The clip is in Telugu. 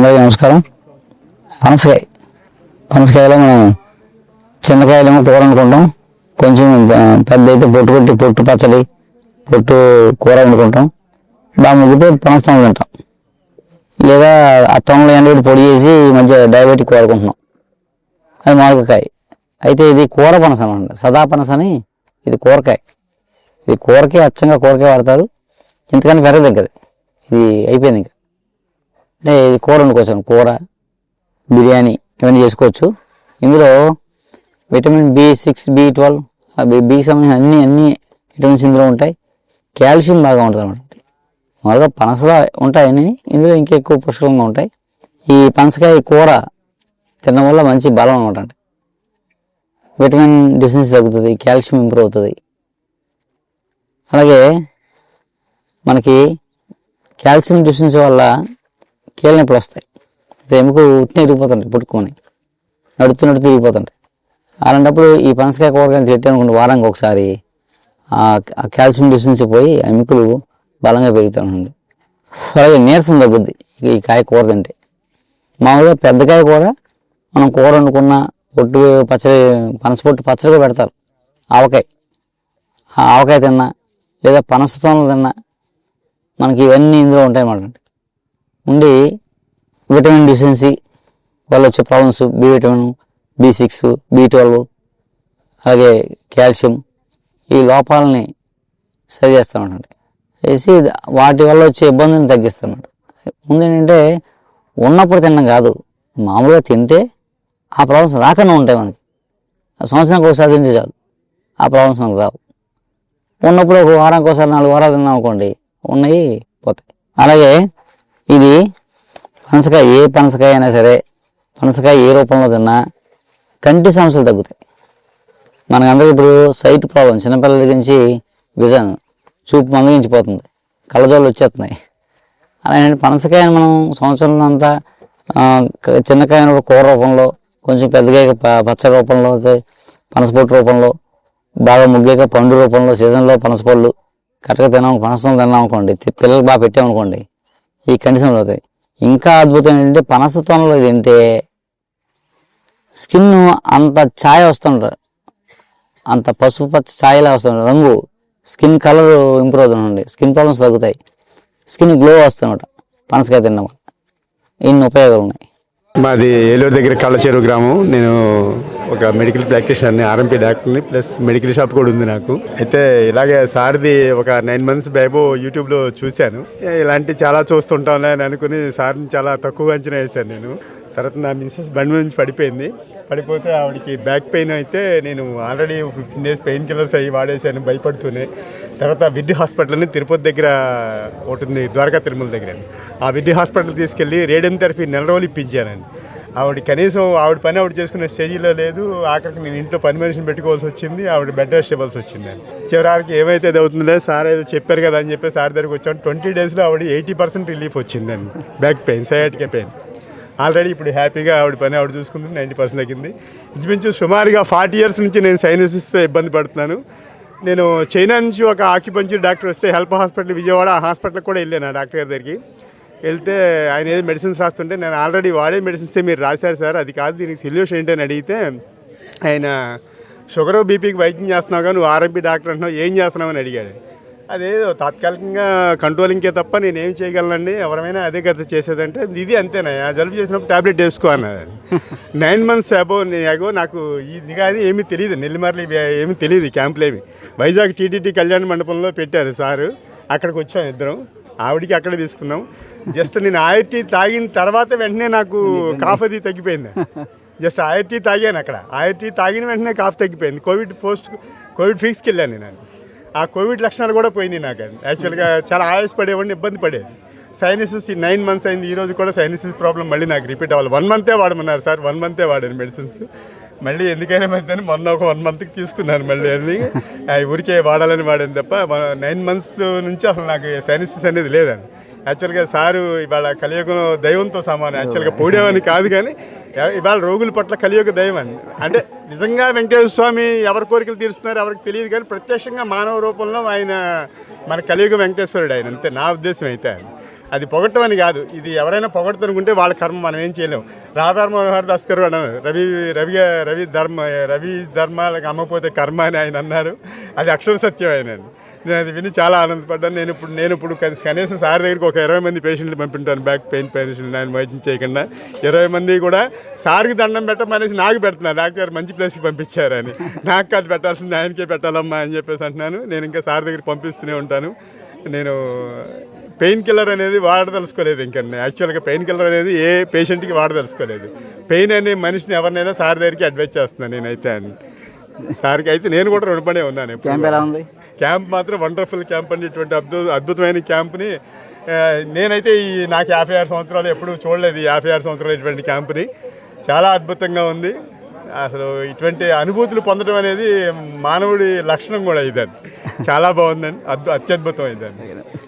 అందరికీ నమస్కారం. పనసకాయ పనసకాయలో మనం చిన్నకాయలేమో కూర వండుకుంటాం కొంచెం పెద్ద అయితే పొట్టు కొట్టి పొట్టు పచ్చడి పొట్టు కూర వండుకుంటాం బాగా ముగ్గితే పనస తొంగలు తింటాం. లేదా ఆ తొంగలు ఎండబెట్టి పొడి చేసి ఈ మధ్య డయాబెటిక్ కోరుకుంటున్నాం అది మామిడికాయ. అయితే ఇది కూర పనస అనమాట. సదా పనస అని ఇది కూరకాయ. ఇది కూరకే అచ్చంగా కూరకాయ వాడతారు. ఇంతకన్నా పెరగదు ఇంకా అది. ఇది అయిపోయింది ఇంకా. అంటే ఇది కూర వండుకోవచ్చు కూర బిర్యానీ ఇవన్నీ చేసుకోవచ్చు. ఇందులో vitamin B six B twelve బికి సంబంధించిన అన్ని అన్ని విటమిన్స్ ఇందులో ఉంటాయి. కాల్షియం బాగా ఉంటుంది అనమాట మామూలుగా పనసలో ఉంటాయని ఇందులో ఇంకా ఎక్కువ పుష్కలంగా ఉంటాయి. ఈ పనసకాయ కూర తినడం వల్ల మంచి బలం అనమాట అంటే విటమిన్ డిఫిషియన్సీ తగ్గుతుంది కాల్షియం ఇంప్రూవ్ అవుతుంది. అలాగే మనకి కాల్షియం డిఫిషియన్సీ వల్ల కీళ్ళనొప్పులు వస్తాయి. ఎముకలు ఉట్టిన ఇరిగిపోతుంటాయి పుట్టుకొని. నడుతూ నడుతూ ఇరిగిపోతుంటాయి అలాంటప్పుడు ఈ పనసకాయ కూరగాయలు తిట్టానుకుంటే వారానికి ఒకసారి ఆ కాల్షియం డిఫిషియన్సీ పోయి ఆ ఎముకలు బలంగా పెరుగుతాయి అలాగే నీరసం తగ్గుద్ది ఈ కాయ కూర తింటే. మామూలుగా పెద్దకాయ కూర మనం కూర వండుకున్న పొట్టు పచ్చడి పనస పొట్టు పచ్చడిగా పెడతారు. ఆవకాయ. ఆ ఆవకాయ తిన్నా లేదా పనస తోనలు తిన్నా మనకి ఇవన్నీ ఇందులో ఉంటాయి అన్నమాట ఉండి విటమిన్ డిఫిషియన్సీ వల్ల వచ్చే problems B vitamin B six B twelve అలాగే కాల్షియం ఈ లోపాలని సరి చేస్తామండి వేసి వాటి వల్ల వచ్చే ఇబ్బందిని తగ్గిస్తామన్నమాట ముందు ఏంటంటే ఉన్నప్పుడు తినడం కాదు మామూలుగా తింటే ఆ ప్రాబ్లమ్స్ రాకుండా ఉంటాయి మనకి. ఆ సంవత్సరానికి ఒకసారి తింటే చాలు ఆ ప్రాబ్లమ్స్ మనకు రావు. ఉన్నప్పుడు ఒక వారానికి ఒకసారి నాలుగు వారాలు తిన్నాం అనుకోండి ఉన్నాయి పోతాయి. అలాగే ఇది పనసకాయ ఏ పనసకాయ అయినా సరే పనసకాయ ఏ రూపంలో తిన్నా కంటి సమస్యలు తగ్గుతాయి. మనకందరికి ఇప్పుడు సైట్ ప్రాబ్లం చిన్నపిల్లల దగ్గర నుంచి విజన్ చూపు మందగించిపోతుంది. కళ్ళజోళ్ళు వచ్చేస్తున్నాయి. అలాంటి పనసకాయని మనం సంవత్సరం అంతా చిన్నకాయను కూర రూపంలో కొంచెం పెద్దగా ప- పచ్చడి రూపంలో అయితే పనసపొట్టు రూపంలో బాగా ముగ్గాక పండు రూపంలో సీజన్లో పనసపళ్ళు కరెక్ట్గా తిన్నాం పనసం తిన్నాం అనుకోండి పిల్లలకు బాగా పెట్టామనుకోండి ఈ కండిషన్లు అవుతాయి ఇంకా అద్భుతం ఏంటంటే పనస తోనలో తింటే స్కిన్ అంత ఛాయ వస్తుంటారు అంత పసుపు పచ్చ ఛాయలా వస్తుంది రంగు స్కిన్ కలర్ ఇంప్రూవ్ అవుతుందండి స్కిన్ ప్రాబ్లమ్స్ తగ్గుతాయి. స్కిన్ గ్లో వస్తుందన్నమాట. పనసకాయ తినడం వల్ల. ఇన్ని ఉపయోగాలు ఉన్నాయి మాది ఏలూరు దగ్గర కళ్ళచెరువు గ్రామం. నేను ఒక మెడికల్ ప్రాక్టీషనర్ని ఆర్ఎంపీ డాక్టర్ని ప్లస్ మెడికల్ షాప్ కూడా ఉంది నాకు. అయితే ఇలాగే సార్ది ఒక నైన్ మంత్స్ బైబో యూట్యూబ్లో చూశాను. ఇలాంటి చాలా చూస్తుంటాను అని అనుకుని సార్ని చాలా తక్కువ అంచనా వేశాను నేను. తర్వాత నా మిస్సెస్ బండి నుంచి పడిపోయింది. పడిపోతే ఆవిడకి బ్యాక్ పెయిన్ అయితే నేను already fifteen days pain killers అయ్యి వాడేసాను భయపడుతూనే. తర్వాత విడ్డి హాస్పిటల్ని తిరుపతి దగ్గర ఒకటి ఉంది ద్వారకా తిరుమల దగ్గర. ఆ విడ్డి హాస్పిటల్ తీసుకెళ్ళి రేడియం థెరపీ నెల రోజులు ఇప్పించానండి. ఆవిడ కనీసం ఆవిడ పని ఆవిడ చేసుకునే స్టేజీలో లేదు ఆఖరికి నేను ఇంట్లో పని మనిషిని పెట్టుకోవాల్సి వచ్చింది ఆవిడ బెడ్ రెస్ట్ ఇవ్వాల్సి వచ్చిందండి. చివరికి ఏమైతే అది అవుతుందో సార్ ఏదో చెప్పారు కదా అని చెప్పి సార్ దగ్గరికి వచ్చాను ట్వంటీ డేస్లో ఆవిడ ఎయిటీ పర్సెంట్ రిలీఫ్ వచ్చిందండి. Back pain sciatica pain. Already ఇప్పుడు హ్యాపీగా ఆవిడ పని ఆవిడ చూసుకుంది నైంటీ పర్సెంట్ తగ్గింది. ఇంచుమించు సుమారుగా ఫార్టీ ఇయర్స్ నుంచి నేను సైనసిస్తో ఇబ్బంది పడుతున్నాను. నేను చైనా నుంచి ఒక ఆక్యుపంచర్ డాక్టర్ వస్తే హెల్ప్ హాస్పిటల్ విజయవాడ ఆ హాస్పిటల్కి కూడా వెళ్ళాను ఆ డాక్టర్ గారి దగ్గరికి. వెళ్తే ఆయన ఏదో మెడిసిన్స్ రాస్తుంటే నేను ఆల్రెడీ వాడే మెడిసిన్సే మీరు రాశారు సార్ అది కాదు దీనికి సొల్యూషన్ ఏంటని అడిగితే ఆయన షుగర్ బీపీకి వైద్యం చేస్తున్నావు కానీ నువ్వు ఆర్ఎంపీ డాక్టర్ అంటున్నావు ఏం చేస్తున్నావు? అని అడిగాడు. అదేదో తాత్కాలికంగా కంట్రోలింగ్కే తప్ప నేను ఏం చేయగలనండి? ఎవరైనా అదే గత చేసేదంటే ఇది అంతేనయ్యా జలుబు చేసినప్పుడు టాబ్లెట్ వేసుకో అన్నది నైన్ మంత్స్ అబో అగో నాకు ఇది కానీ ఏమీ తెలియదు నెల్లిమర్లు ఏమీ తెలియదు క్యాంపులు ఏమి. వైజాగ్ టీటీటీ కళ్యాణ మండపంలో పెట్టారు సారు. అక్కడికి వచ్చాం ఇద్దరం. ఆవిడికి అక్కడే తీసుకున్నాం. జస్ట్ నేను ఆయర్ టీ తాగిన తర్వాత వెంటనే నాకు కాఫ్ అది తగ్గిపోయింది. జస్ట్ ఆయర్ టీ తాగాను అక్కడ. ఆయర్ టీ తాగిన వెంటనే కాఫ్ తగ్గిపోయింది. కోవిడ్ పోస్ట్ కోవిడ్ ఫీక్స్కి వెళ్ళాను నేను. ఆ కోవిడ్ లక్షణాలు కూడా పోయినాయి నాకు యాక్చువల్గా చాలా ఆయాస పడేవాడిని ఇబ్బంది పడేది. సైనసిస్ ఈ నైన్ మంత్స్ అయింది ఈ రోజు కూడా సైనసిస్ ప్రాబ్లం మళ్ళీ నాకు రిపీట్ అవ్వాలి. వన్ మంతే వాడమన్నారు సార్ వన్ మంతే వాడాను మెడిసిన్స్ మళ్ళీ ఎందుకైనా మంతని మొన్న ఒక వన్ మంత్కి తీసుకున్నాను మళ్ళీ అది ఆ ఊరికే వాడాలని వాడాను తప్ప నైన్ మంత్స్ నుంచి అసలు నాకు సైనసిస్ అనేది లేదండి. యాక్చువల్గా సారు ఇవాళ కలియుగం దైవంతో సమానం. యాక్చువల్గా పోడేవని కాదు కానీ ఇవాళ రోగుల పట్ల కలియుగ దైవం అని. అంటే నిజంగా వెంకటేశ్వర స్వామి ఎవరి కోరికలు తీరుస్తున్నారు ఎవరికి తెలియదు కానీ ప్రత్యక్షంగా మానవ రూపంలో ఆయన మన కలియుగ వెంకటేశ్వరుడు ఆయన. అంతే నా ఉద్దేశం అయితే ఆయన అది పొగట్టం అని కాదు. ఇది ఎవరైనా పొగడతనుకుంటే వాళ్ళ కర్మ మనం ఏం చేయలేం. రాధార్ మనోహర్ దాస్ గారు అన్నారు రవి రవి రవి ధర్మ రవి ధర్మాలకు అమ్మపోతే కర్మ అని ఆయన అన్నారు. అది అక్షర సత్యం ఆయన. నేను అది విని చాలా ఆనందపడ్డాను. నేను ఇప్పుడు నేను ఇప్పుడు కనీసం సార్ దగ్గరికి ఒక ఇరవై మంది పేషెంట్లు పంపింటాను. బ్యాక్ పెయిన్ పేషెంట్లు నేను వైద్యం చేయకుండా. ఇరవై మంది కూడా సార్కి దండం పెట్టమనేసి నాకు పెడుతున్నారు. డాక్టర్ గారు మంచి ప్లేస్కి పంపించారని. నాకు కాదు పెట్టాల్సింది ఆయనకే పెట్టాలమ్మా అని చెప్పేసి అంటున్నాను. నేను ఇంకా సార్ దగ్గరికి పంపిస్తూనే ఉంటాను. నేను పెయిన్ కిల్లర్ అనేది వాడదలుచుకోలేదు ఇంకా యాక్చువల్గా పెయిన్ కిల్లర్ అనేది ఏ పేషెంట్కి వాడదలుచుకోలేదు. పెయిన్ అనే మనిషిని ఎవరినైనా సార్ దగ్గరికి అడ్వైజ్ చేస్తున్నాను నేనైతే అని. సార్కి అయితే నేను కూడా రుణపడే ఉన్నాను క్యాంప్ ఎలా ఉంది? క్యాంప్ మాత్రం వండర్ఫుల్ క్యాంప్ అండి. ఇటువంటి అద్భుత అద్భుతమైన క్యాంప్ని నేనైతే ఈ నాకు యాభై ఆరు సంవత్సరాలు ఎప్పుడు చూడలేదు ఈ యాభై ఆరు సంవత్సరాలు ఇటువంటి క్యాంప్ని. చాలా అద్భుతంగా ఉంది. అసలు ఇటువంటి అనుభూతులు పొందడం అనేది మానవుడి లక్షణం కూడా ఇదండి. చాలా బాగుందండి. అద్భు అత్యద్భుతం ఇదండి.